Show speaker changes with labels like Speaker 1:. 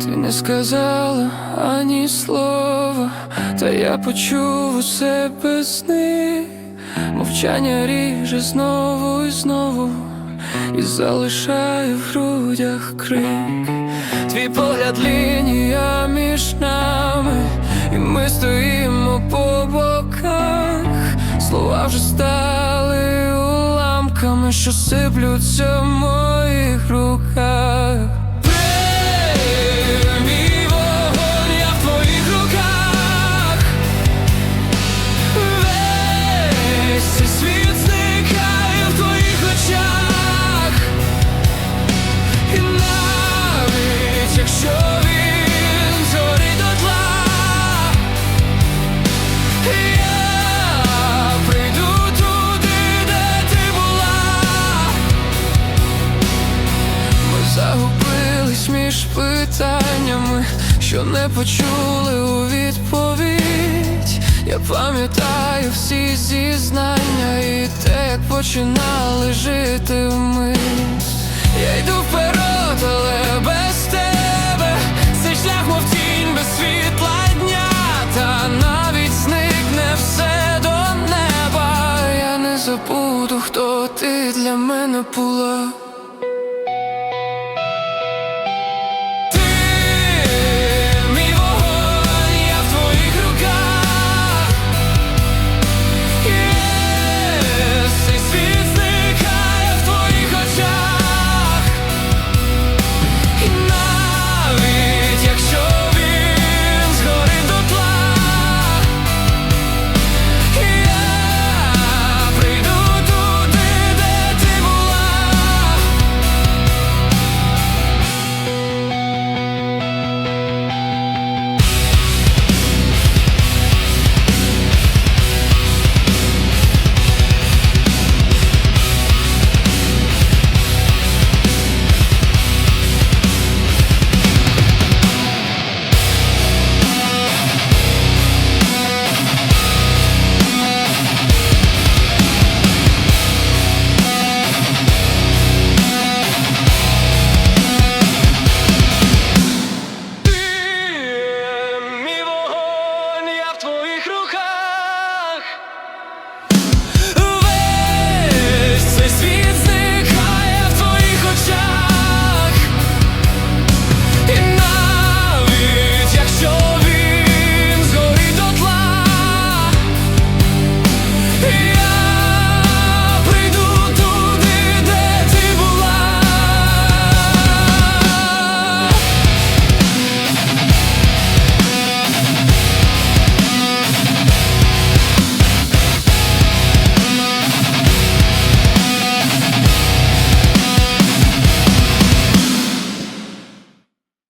Speaker 1: Ти не сказала ані слова, та я почув у себе сни Мовчання ріже знову і знову, і залишає в грудях крик. Твій погляд лінія між нами, і ми стоїмо по боках. Слова вже стали уламками, що сиплються в моїх руках. Питаннями, що не почули у відповідь. Я пам'ятаю всі зізнання і те, як починали жити вмить. Я йду вперед, але без тебе цей шлях, мов тінь без світла дня, та навіть зникне все до неба. Я не забуду, хто ти для мене була.